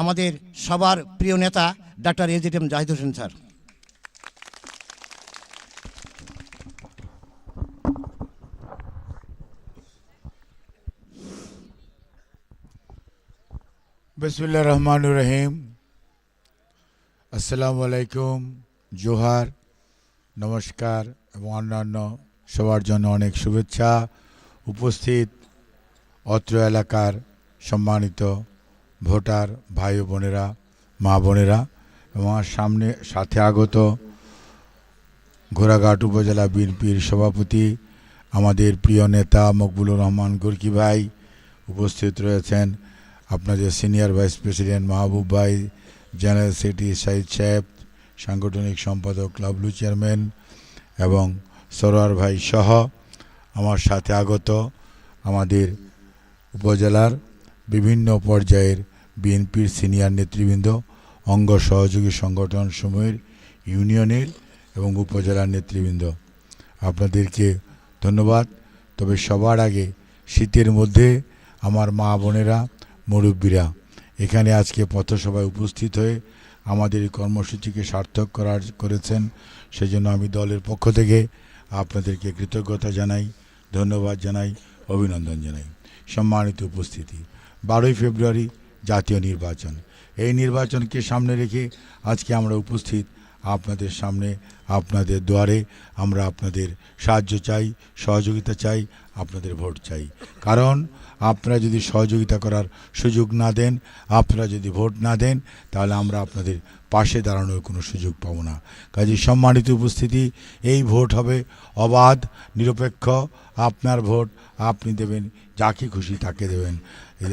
আমাদের সবার প্রিয় নেতা ডাক্তার এজিড এম জাহিদ হোসেন স্যার। বিসমিল্লা রহমান রহিম। আসসালামু আলাইকুম, জোহার, নমস্কার এবং অন্যান্য সবার জন্য অনেক শুভেচ্ছা। উপস্থিত অত্র এলাকার সম্মানিত ভোটার ভাই বোনেরা, মা বোনেরা এবং আমার সামনে সাথে আগত ঘোড়াঘাট উপজেলা বিএনপির সভাপতি, আমাদের প্রিয় নেতা মকবুলুর রহমান গুরকি ভাই উপস্থিত রয়েছেন। আপনাদের সিনিয়র ভাইস প্রেসিডেন্ট মাহবুব ভাই, জেনারেল সেক্রেটারি সাইদ সাহেব, সাংগঠনিক সম্পাদক ক্লাবলু চেয়ারম্যান এবং সরোয়ার ভাই সহ আমার সাথে আগত আমাদের উপজেলার বিভিন্ন পর্যায়ের বিএনপির সিনিয়র নেতৃবৃন্দ, অঙ্গ সহযোগী সংগঠন সমূহের ইউনিয়নের এবং উপজেলার নেতৃবৃন্দ। আপনাদেরকে ধন্যবাদ। তবে সবার আগে শীতের মধ্যে আমার মা বোনেরা, মুরব্বীরা, এখানে আজকে পথসভায় উপস্থিত হয়ে আমাদের এই কর্মসূচিকে সার্থক করার করেছেন। সেজন্য আমি দলের পক্ষ থেকে আপনাদেরকে কৃতজ্ঞতা জানাই, ধন্যবাদ জানাই, অভিনন্দন জানাই। সম্মানিত উপস্থিতি। বারোই ফেব্রুয়ারি জাতীয় নির্বাচন। এই নির্বাচনকে সামনে রেখে আজকে আমরা উপস্থিত আপনাদের সামনে আপনাদের দুয়ারে আমরা আপনাদের সাহায্য চাই, সহযোগিতা চাই, আপনাদের ভোট চাই। কারণ আপনারা যদি সহযোগিতা করার সুযোগ না দেন, আপনারা যদি ভোট না দেন, তাহলে আমরা আপনাদের পাশে দাঁড়ানোর কোনো সুযোগ পাবো না। কাজে সম্মানিত উপস্থিতি, এই ভোট হবে অবাধ, নিরপেক্ষ, আপনার ভোট আপনি দেবেন, যাকে খুশি তাকে দেবেন।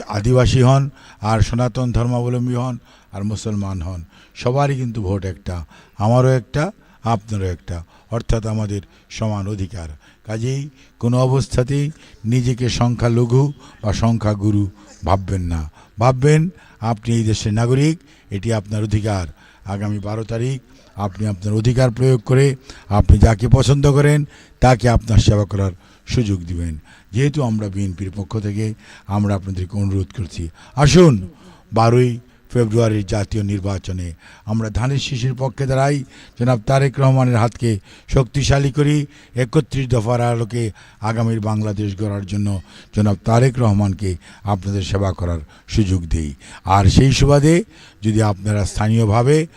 আদিবাসী হন, আর সনাতন ধর্মাবলম্বী হন, আর মুসলমান হন, সবারই কিন্তু ভোট একটা, আমারও একটা আপনারও একটা, অর্থাৎ আমাদের সমান অধিকার। কাজেই কোনো অবস্থাতেই নিজেকে সংখ্যালঘু বা সংখ্যাগুরু ভাববেন না। ভাববেন, আপনি এই দেশের নাগরিক, এটি আপনার অধিকার। আগামী বারো তারিখ আপনি আপনার অধিকার প্রয়োগ করে আপনি যাকে পছন্দ করেন, তাকে আপনার সেবা করার সুযোগ দিবেন। যেহেতু আমরা বিএনপির পক্ষ থেকে আমরা আপনাদেরকে অনুরোধ করছি। আসুন, বারোই ফেব্রুয়ারির জাতীয় নির্বাচনে। আমরা ধানের শিশির পক্ষে দাঁড়াই। জনাব তারেক রহমানের হাতকে শক্তিশালী করি। একত্রিশ দফার আলোকে আগামীর বাংলাদেশ গড়ার জন্য জনাব তারেক রহমানকে আপনাদের সেবা করার সুযোগ দেই। আর সেই সুবাদে যদি আপনারা স্থানীয়ভাবে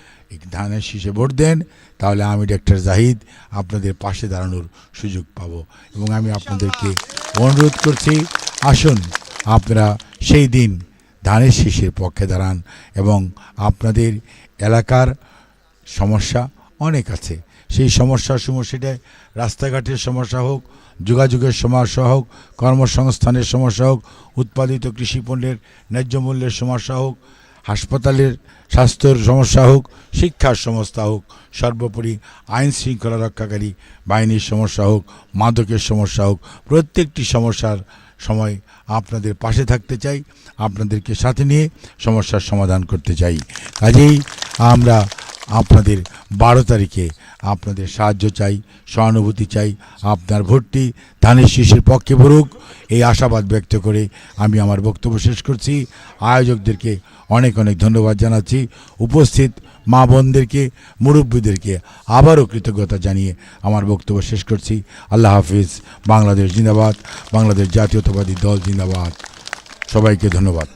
ধানের শীষে ভোট দেন, তাহলে আমি ডক্টর জাহিদ আপনাদের পাশে দাঁড়ানোর সুযোগ পাব। এবং আমি আপনাদেরকে অনুরোধ করছি, আসুন, আপনারা সেই দিন ধানের শীষের পক্ষে দাঁড়ান এবং আপনাদের এলাকার সমস্যা অনেক আছে। সেই সমস্যার সেটা রাস্তাঘাটের সমস্যা হোক, যোগাযোগের সমস্যা হোক, কর্মসংস্থানের সমস্যা হোক, উৎপাদিত কৃষি পণ্যের ন্যায্য মূল্যের সমস্যা হোক, হাসপাতালের স্বাস্থ্যের সমস্যা হোক, শিক্ষার সমস্যা হোক, সর্বোপরি আইন শৃঙ্খলা রক্ষাকারী বাহিনীর সমস্যা হোক, মাদকের সমস্যা হোক, প্রত্যেকটি সমস্যার সময় আপনাদের পাশে থাকতে চাই আপনাদেরকে সাথে নিয়ে সমস্যার সমাধান করতে চাই। কাজেই আমরা আপনাদের বারো তারিখে আপনাদের সাহায্য চাই, সহানুভূতি চাই, আপনার ভোটটি ধানের শীষের পক্ষে ভরুক। এই আশাবাদ ব্যক্ত করে আমি আমার বক্তব্য শেষ করছি। আয়োজকদেরকে অনেক অনেক ধন্যবাদ জানাচ্ছি। উপস্থিত মা বোনদেরকে, মুরব্বীদেরকে আবারও কৃতজ্ঞতা জানিয়ে আমার বক্তব্য শেষ করছি। আল্লাহ হাফিজ। বাংলাদেশ জিন্দাবাদ। বাংলাদেশ জাতীয়তাবাদী দল জিন্দাবাদ। সবাইকে ধন্যবাদ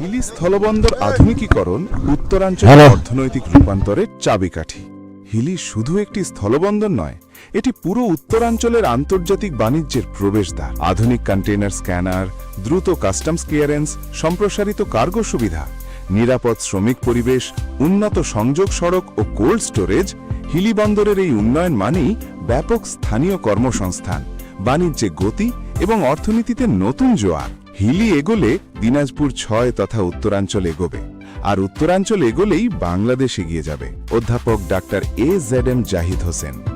হিলি স্থলবন্দর আধুনিকীকরণ উত্তরাঞ্চলের অর্থনৈতিক রূপান্তরের চাবিকাঠি। হিলি শুধু একটি স্থলবন্দর নয় এটি পুরো উত্তরাঞ্চলের আন্তর্জাতিক বাণিজ্যের প্রবেশদ্বার। আধুনিক কন্টেইনার স্ক্যানার দ্রুত কাস্টমস ক্লিয়ারেন্স সম্প্রসারিত কার্গো সুবিধা নিরাপদ শ্রমিক পরিবেশ উন্নত সংযোগ সড়ক ও কোল্ড স্টোরেজ হিলি বন্দরের এই উন্নয়ন মানেই ব্যাপক স্থানীয় কর্মসংস্থান বাণিজ্যে গতি এবং অর্থনীতিতে নতুন জোয়ার। হিলি এগোলে দিনাজপুর ছয় তথা উত্তরাঞ্চল এগোবে। আর উত্তরাঞ্চল এগোলেই বাংলাদেশ এগিয়ে যাবে। অধ্যাপক doctor A Z M Zahid Hossain.